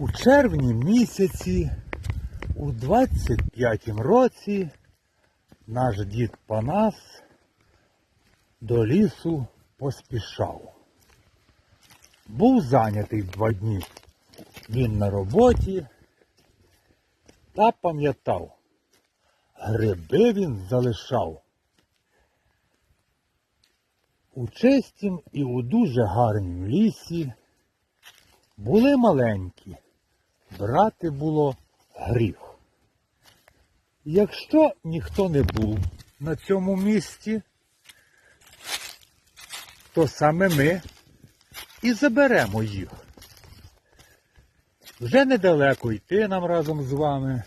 У червні місяці, у 25-м році, наш дід Панас до лісу поспішав. Був зайнятий два дні. Він на роботі та пам'ятав, гриби він залишав. У чистім і у дуже гарнім лісі були маленькі, брати було гріх. Якщо ніхто не був на цьому місці, то саме ми і заберемо їх. Вже недалеко йти нам разом з вами,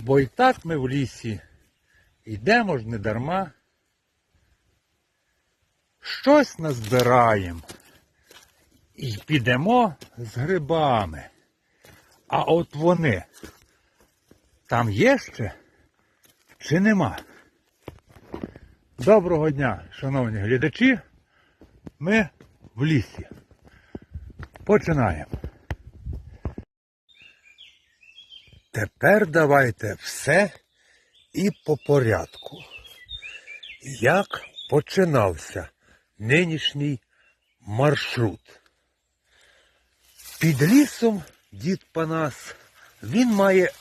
бо і так ми в лісі йдемо ж не дарма. Щось назбираємо і підемо з грибами. А от вони там є ще чи нема? Доброго дня, шановні глядачі. Ми в лісі. Починаємо. Тепер давайте все і по порядку. Як починався нинішній маршрут? Під лісом дід Панас, він має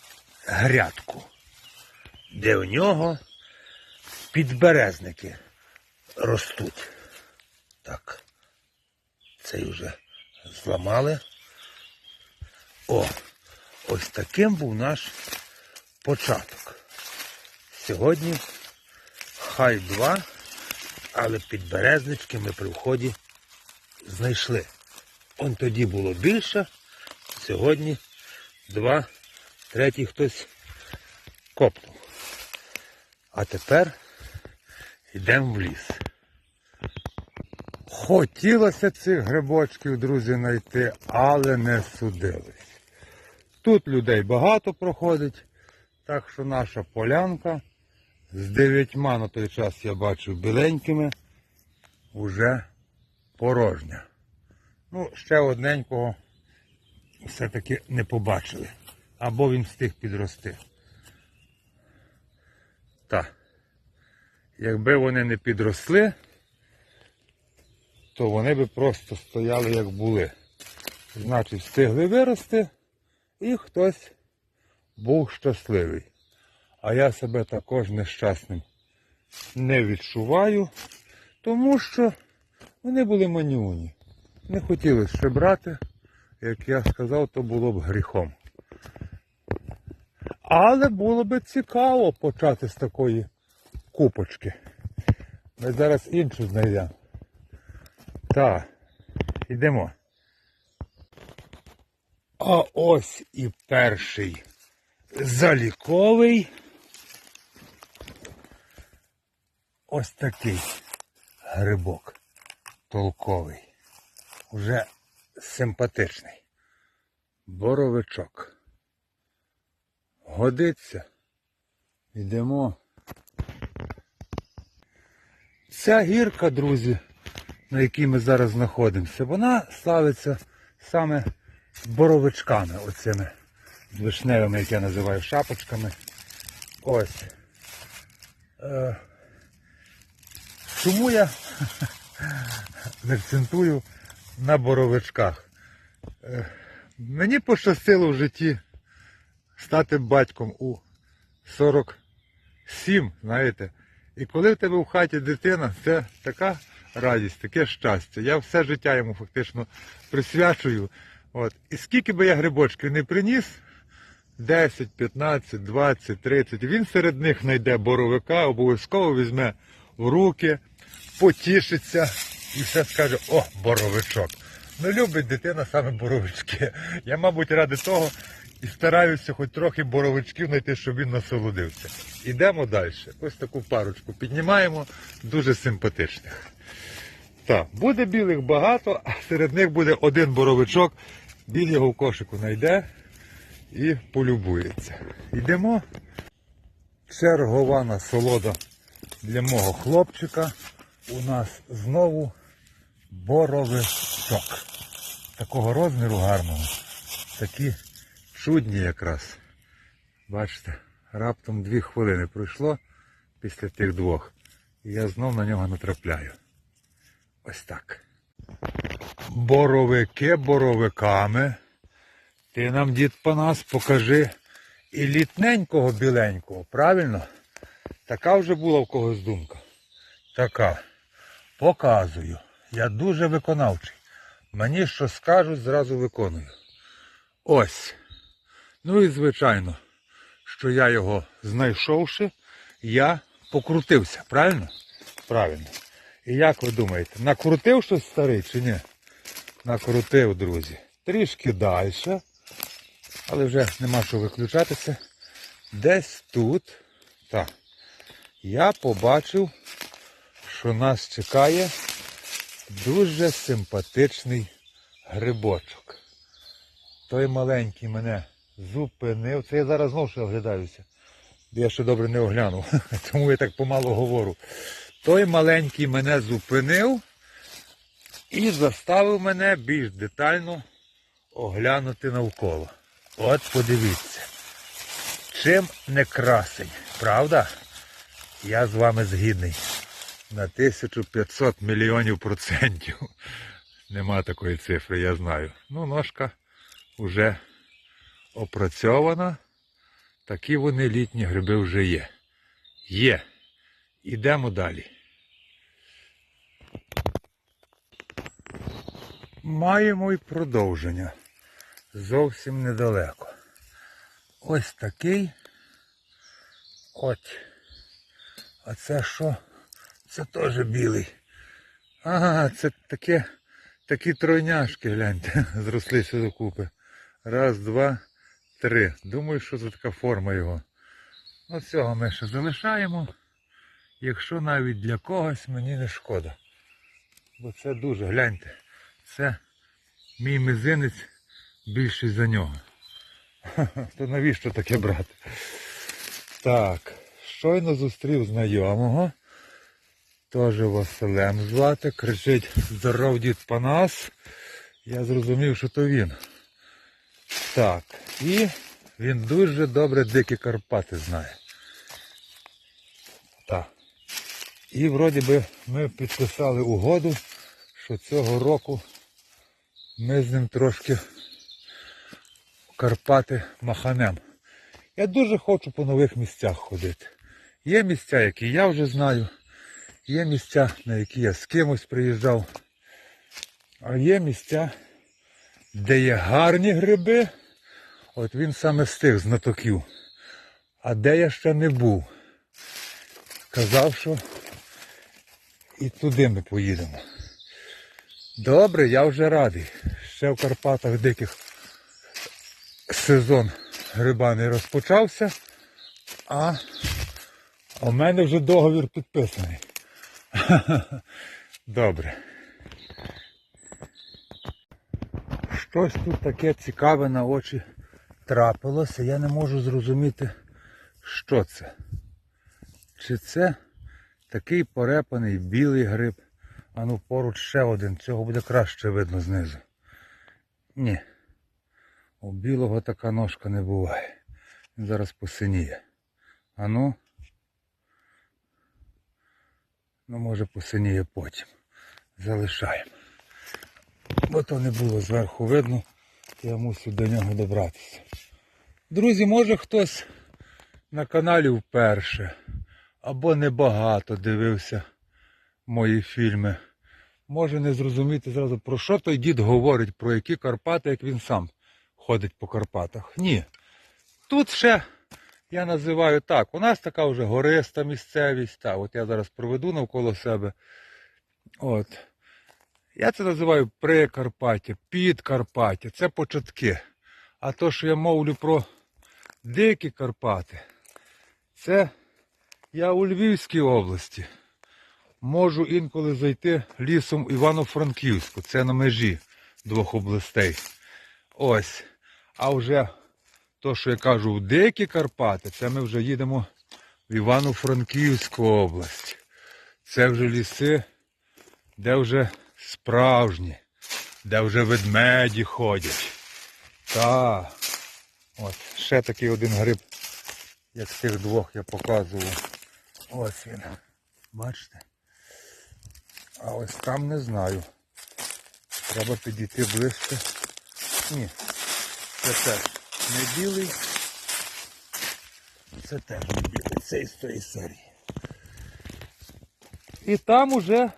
грядку, де у нього підберезники ростуть. Так, цей вже зламали. О, ось таким був наш початок. Сьогодні хай два, але підберезнички ми при вході знайшли. Он тоді було більше, сьогодні два, третій хтось копнув. А тепер йдемо в ліс. Хотілося цих грибочків, друзі, знайти, але не судились. Тут людей багато проходить, так що наша полянка з дев'ятьма на той час я бачив біленькими, уже порожня. Ну, ще одненького все-таки не побачили. Або він встиг підрости. Так. Якби вони не підросли, то вони би просто стояли як були. Значить, встигли вирости і хтось був щасливий. А я себе також нещасним не відчуваю, тому що вони були манюні. Не хотіли ще брати, як я сказав, то було б гріхом. Але було б цікаво почати з такої купочки. Ми зараз іншу знайдемо. Так, йдемо. А ось і перший заліковий. Ось такий грибок толковий. Уже симпатичний. Боровичок. Годиться. Йдемо. Ця гірка, друзі, на якій ми зараз знаходимося, вона славиться саме боровичками, оцими вишневими, як я називаю, шапочками. Ось. Е, чому я акцентую на боровичках? Е, мені пощастило в житті стати батьком у 47, знаєте. І коли в тебе в хаті дитина, це така радість, таке щастя. Я все життя йому фактично присвячую. От. І скільки би я грибочків не приніс, 10, 15, 20, 30, він серед них знайде боровика, обов'язково візьме в руки, потішиться і все скаже, о, боровичок. Ну, любить дитина саме боровички. Я, мабуть, ради того і стараюся хоч трохи боровичків знайти, щоб він насолодився. Ідемо далі. Ось таку парочку піднімаємо, дуже симпатичних. Так, буде білих багато, а серед них буде один боровичок. Біль його в кошику знайде і полюбується. Йдемо. Чергова насолода для мого хлопчика. У нас знову боровичок. Такого розміру гарного. такі чудні якраз. Бачите, раптом дві хвилини пройшло після тих двох. І я знов на нього натрапляю. Ось так. Боровики боровиками. Ти нам, дід Панас, покажи і літненького біленького, правильно? Така вже була в когось думка. Така. Показую. Я дуже виконавчий. Мені що скажуть, зразу виконую. Ось. Ну і звичайно, що я його знайшовши, я покрутився, правильно? Правильно. І як ви думаєте, накрутив щось старий чи ні? Накрутив, друзі. Трішки далі. Але вже нема що виключатися. Десь тут. Так. Я побачив, що нас чекає дуже симпатичний грибочок. Той маленький мене зупинив. Це я зараз знову ще оглядаюся. Я ще добре не оглянув, тому я так помало говорю. Той маленький мене зупинив і заставив мене більш детально оглянути навколо. От подивіться. Чим не красень, правда? Я з вами згідний. На 1500 мільйонів процентів. Нема такої цифри, я знаю. Ну, ножка вже опрацьована. Такі вони літні гриби вже є. Є. Ідемо далі. Маємо й продовження. Зовсім недалеко. Ось такий. От. А це що? Це теж білий. Ага, це таке, такі тройняшки, гляньте, зрослися докупи. Раз, два, три. Думаю, що це така форма його. От цього ми ще залишаємо. Якщо навіть для когось мені не шкода. Бо це дуже, гляньте, це мій мизинець більший за нього. То навіщо таке брати? Так, щойно зустрів знайомого. Теж Василем звати. Кричить здоров дід Панас. Я зрозумів, що то він. Так, і він дуже добре дикі Карпати знає. Так. І вроді би ми підписали угоду, що цього року ми з ним трошки Карпати маханем. Я дуже хочу по нових місцях ходити. Є місця, які я вже знаю, є місця, на які я з кимось приїжджав. А є місця, де є гарні гриби. От він саме з тих знатоків. А де я ще не був. Казав, що і туди ми поїдемо. Добре, я вже радий. Ще в Карпатах диких сезон гриба не розпочався, а у мене вже договір підписаний. Добре. Щось тут таке цікаве на очі трапилося. Я не можу зрозуміти, що це. Чи це такий порепаний білий гриб, а ну поруч ще один, цього буде краще видно знизу. Ні. У білого така ножка не буває. Він зараз посиніє. А ну. Може посиніє потім. Залишаємо. Бо то не було зверху видно, я мусив до нього добратися. Друзі, може хтось на каналі вперше або небагато дивився мої фільми. Може не зрозуміти зразу, про що той дід говорить, про які Карпати, як він сам ходить по Карпатах. Ні. Тут ще я називаю так. У нас така вже гориста місцевість. Так, от я зараз проведу навколо себе. От. Я це називаю Прикарпаття, Підкарпаття. Це початки. А то, що я мовлю про дикі Карпати, це я у Львівській області. Можу інколи зайти лісом Івано-Франківську. Це на межі двох областей. Ось. А вже то, що я кажу, в дикі Карпати, це ми вже їдемо в Івано-Франківську область. Це вже ліси, де вже справжні, де вже ведмеді ходять. Так. От, ще такий один гриб, як з тих двох я показував. Ось він. Бачите? А ось там не знаю. Треба підійти ближче. Ні. Це теж не білий. Це теж не білий. Це із тої серії. І там уже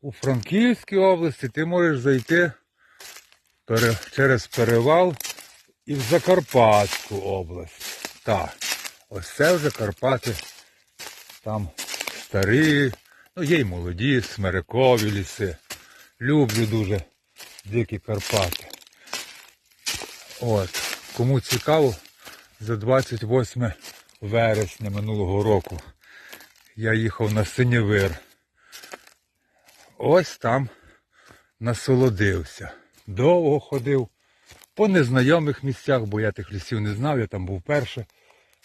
у Франківській області ти можеш зайти через перевал і в Закарпатську область. Так, ось це вже Карпати. Там старі, ну є й молоді, смирикові ліси. Люблю дуже дикі Карпати. От, кому цікаво, за 28 вересня минулого року я їхав на Синєвир. Ось там насолодився. Довго ходив по незнайомих місцях, бо я тих лісів не знав, я там був перше.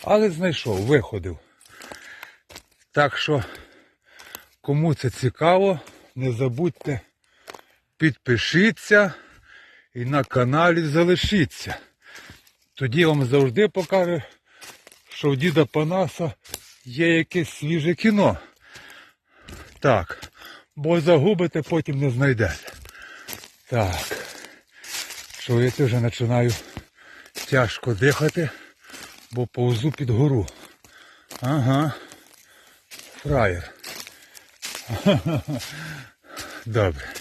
Але знайшов, виходив. Так що, кому це цікаво, не забудьте, підпишіться і на каналі залишіться. Тоді вам завжди покаже, що в діда Панаса є якесь свіже кіно. Так, бо загубите, потім не знайдете. Так. Чуєте, вже починаю тяжко дихати, бо повзу під гору. Ага. Фраєр. Добре.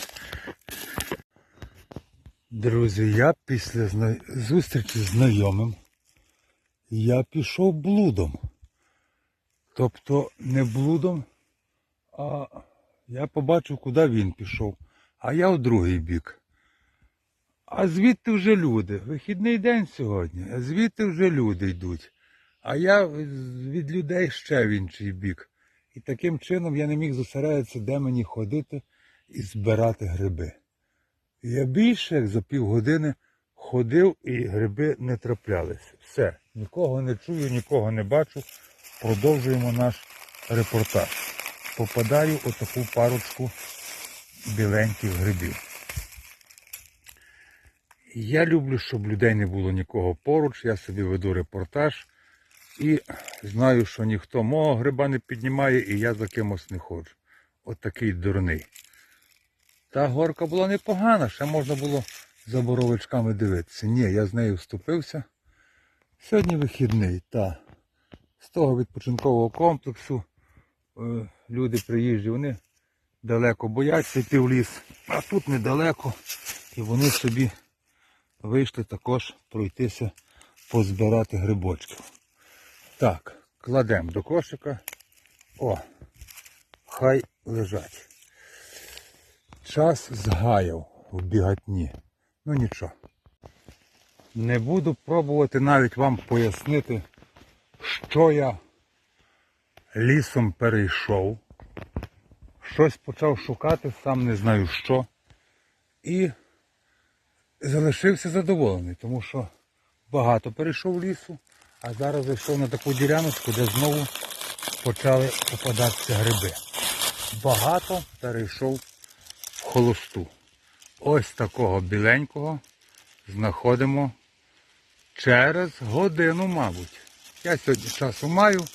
Друзі, я після зна... зустрічі з знайомим я пішов блудом. Тобто не блудом, а я побачив, куди він пішов. А я в другий бік. А звідти вже люди. Вихідний день сьогодні, а звідти вже люди йдуть. А я від людей ще в інший бік. І таким чином я не міг зосередитися, де мені ходити і збирати гриби. Я більше як за півгодини ходив і гриби не траплялися. Все, нікого не чую, нікого не бачу. Продовжуємо наш репортаж. Попадаю у таку парочку біленьких грибів. Я люблю, щоб людей не було нікого поруч. Я собі веду репортаж і знаю, що ніхто мого гриба не піднімає, і я за кимось не ходжу. От такий дурний. Та горка була непогана, ще можна було за боровичками дивитися. Ні, я з нею вступився. Сьогодні вихідний, та з того відпочинкового комплексу е, люди приїжджі, вони далеко бояться йти в ліс, а тут недалеко. І вони собі вийшли також пройтися, позбирати грибочків. Так, кладемо до кошика. О, хай лежать. Час згаяв в бігатні. Ну нічого. Не буду пробувати навіть вам пояснити, що я лісом перейшов. Щось почав шукати, сам не знаю що. І залишився задоволений, тому що багато перейшов лісу, а зараз зайшов на таку діляночку, де знову почали попадатися гриби. Багато перейшов холосту. Ось такого біленького знаходимо через годину, мабуть. Я сьогодні часу маю.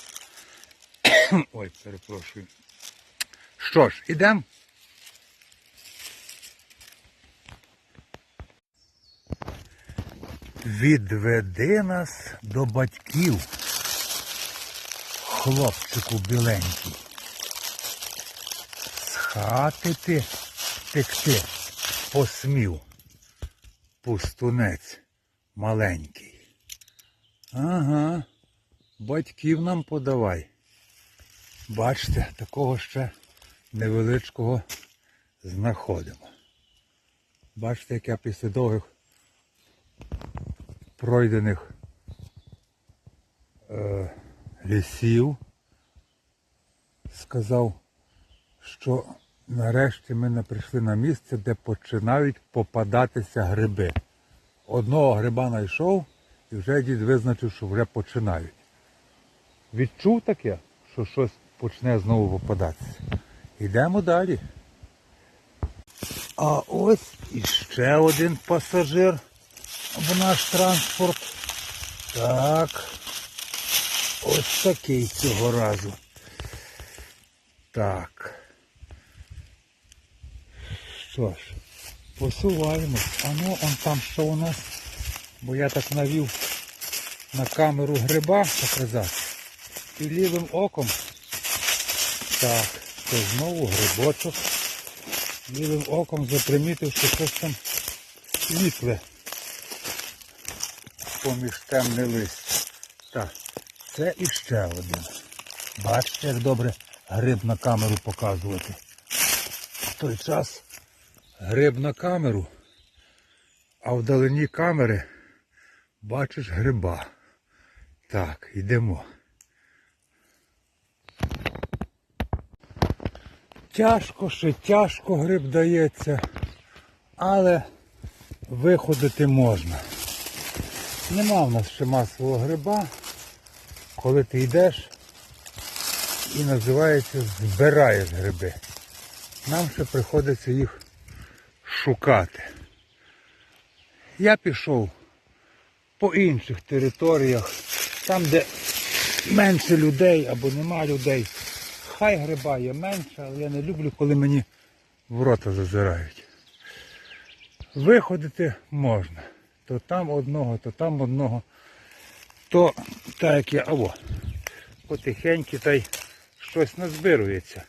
Ой, перепрошую. Що ж, ідемо. Відведи нас до батьків, хлопчику біленький. З хати ти текти посмів, пустунець маленький. Ага, батьків нам подавай. Бачите, такого ще невеличкого знаходимо. Бачите, як я після довгих пройдених е, лісів сказав, що нарешті ми прийшли на місце, де починають попадатися гриби. Одного гриба знайшов і вже дід визначив, що вже починають. Відчув таке, що щось почне знову попадатися. Йдемо далі. А ось іще один пасажир в наш транспорт. Так. Ось такий цього разу. Так. Що ж, посуваємось. А ну, он там що у нас? Бо я так навів на камеру гриба показати. І лівим оком. Так, це знову грибочок. Лівим оком запримітив, що щось там світле поміж темне листя. Так, це іще один. Бачите, як добре гриб на камеру показувати. В той час гриб на камеру, а вдалині камери бачиш гриба. Так, йдемо. Тяжко, ще тяжко гриб дається, але виходити можна. Нема в нас ще масового гриба, коли ти йдеш і називається збираєш гриби. Нам ще приходиться їх шукати. Я пішов по інших територіях, там, де менше людей або нема людей. Хай гриба є менше, але я не люблю, коли мені в рота зазирають. Виходити можна. То там одного, то там одного. То так як я, або потихеньку та й щось назбирується.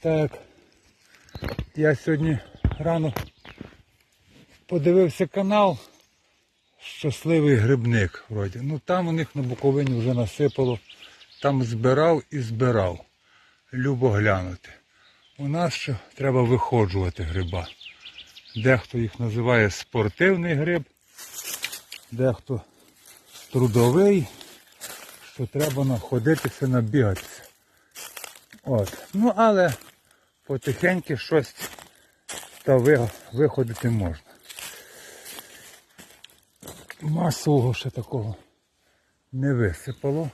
Так, я сьогодні рано подивився канал Щасливий грибник. Вроді. Ну там у них на Буковині вже насипало. Там збирав і збирав. Любо глянути. У нас ще треба виходжувати гриба. Дехто їх називає спортивний гриб, дехто трудовий, що треба находитися, набігатися. От. Ну але потихеньку щось та виходити можна. Масового ще такого не висипало.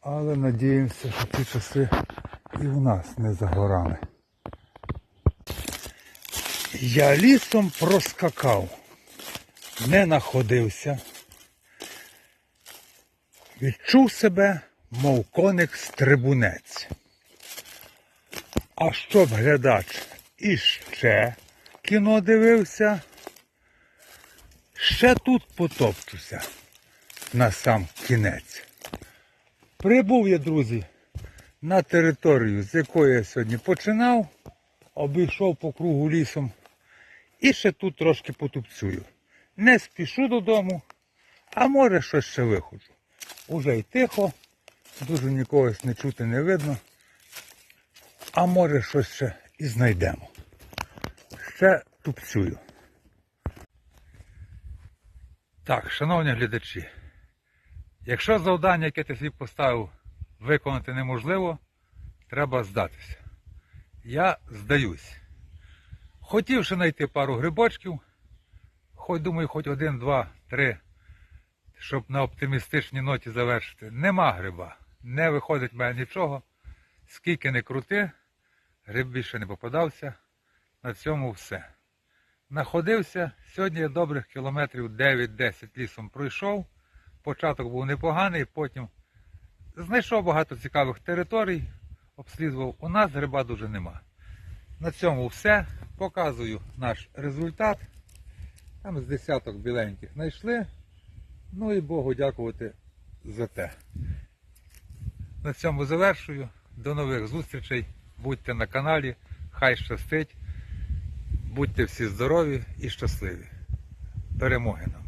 Але надіємося, що ці часи і в нас не за горами. Я лісом проскакав, не находився. Відчув себе, мов коник стрибунець. А щоб глядач іще кіно дивився, ще тут потоптуся на сам кінець. Прибув я, друзі, на територію, з якої я сьогодні починав, обійшов по кругу лісом і ще тут трошки потупцюю. Не спішу додому, а може щось ще виходжу. Уже й тихо, дуже нікого не чути не видно. А може щось ще і знайдемо. Ще тупцюю. Так, шановні глядачі, якщо завдання, яке ти собі поставив, виконати неможливо, треба здатися. Я здаюсь. Хотів ще знайти пару грибочків, хоч думаю, хоч один, два, три, щоб на оптимістичній ноті завершити. Нема гриба, не виходить в мене нічого. Скільки не крути, гриб більше не попадався. На цьому все. Находився, сьогодні я добрих кілометрів 9-10 лісом пройшов. Початок був непоганий, потім знайшов багато цікавих територій, обслідував. У нас гриба дуже нема. На цьому все. Показую наш результат. Там з десяток біленьких знайшли. Ну і Богу дякувати за те. На цьому завершую. До нових зустрічей. Будьте на каналі. Хай щастить. Будьте всі здорові і щасливі. Перемоги нам!